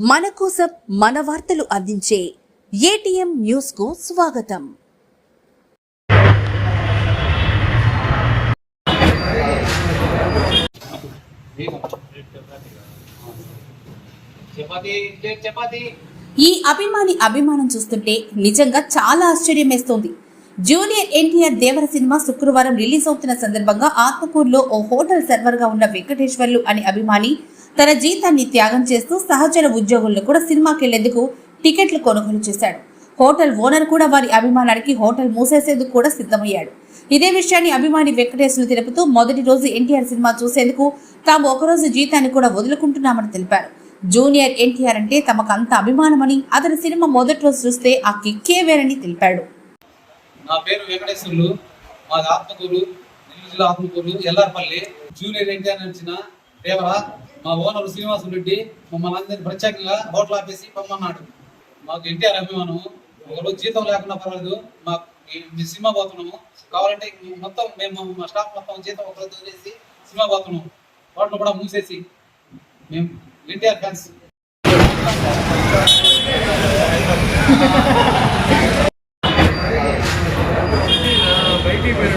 మన కోసం మన వార్తలు అందించే ఏటీఎం న్యూస్కు స్వాగతం. ఈ అభిమాని అభిమానం చూస్తుంటే నిజంగా చాలా ఆశ్చర్యం వేస్తోంది జూనియర్ ఎన్టీఆర్ దేవర సినిమా శుక్రవారం రిలీజ్ అవుతున్న సందర్భంగా ఆత్మకూరులో ఓ హోటల్ సర్వర్గా ఉన్న వెంకటేశ్వర్లు అనే అభిమాని తన జీతాన్ని త్యాగం చేస్తూ సహచర ఉద్యోగులను కూడా సినిమాకి వెళ్ళేందుకు టికెట్లు కొనుగోలు చేశాడు. హోటల్ ఓనర్ కూడా వారి అభిమానానికి హోటల్ మూసేసేందుకు కూడా సిద్ధమయ్యాడు. ఇదే విషయాన్ని అభిమాని వెంకటేశ్వర్లు తెలుపుతూ మొదటి రోజు ఎన్టీఆర్ సినిమా చూసేందుకు తాము ఒకరోజు జీతాన్ని కూడా వదులుకుంటున్నామని తెలిపారు. జూనియర్ ఎన్టీఆర్ అంటే తమకు అంత అభిమానమని అతని సినిమా మొదటి రోజు చూస్తే ఆ కిక్కే వేరని తెలిపాడు. నా పేరు వెంకటేశ్వర్లు. మాది ఆత్మకూరు నెల్లూరు జిల్లా ఆత్మకూరు ఎల్లార్పల్లి. జూనియర్ ఎన్టీఆర్ నడిచిన దేవర మా ఓనర్ శ్రీనివాస రెడ్డి మమ్మల్ని అందరినీ ప్రత్యేకంగా హోటల్ ఆపేసి పొమ్మన్నాడు. మాకు ఎన్టీఆర్ అభిమానం ఒకరోజు జీతం లేకుండా పర్వాలేదు. మాకు మీ సినిమా పోతున్నాము. కావాలంటే మొత్తం మేము మా స్టాఫ్ మొత్తం జీతం ఒకరోజు వదిలేసి సినిమా పోతున్నాము. హోటల్ కూడా మూసేసి మేము ఎన్టీఆర్ ఫ్యాన్స్. ಐಟಿ ಬೇರೆ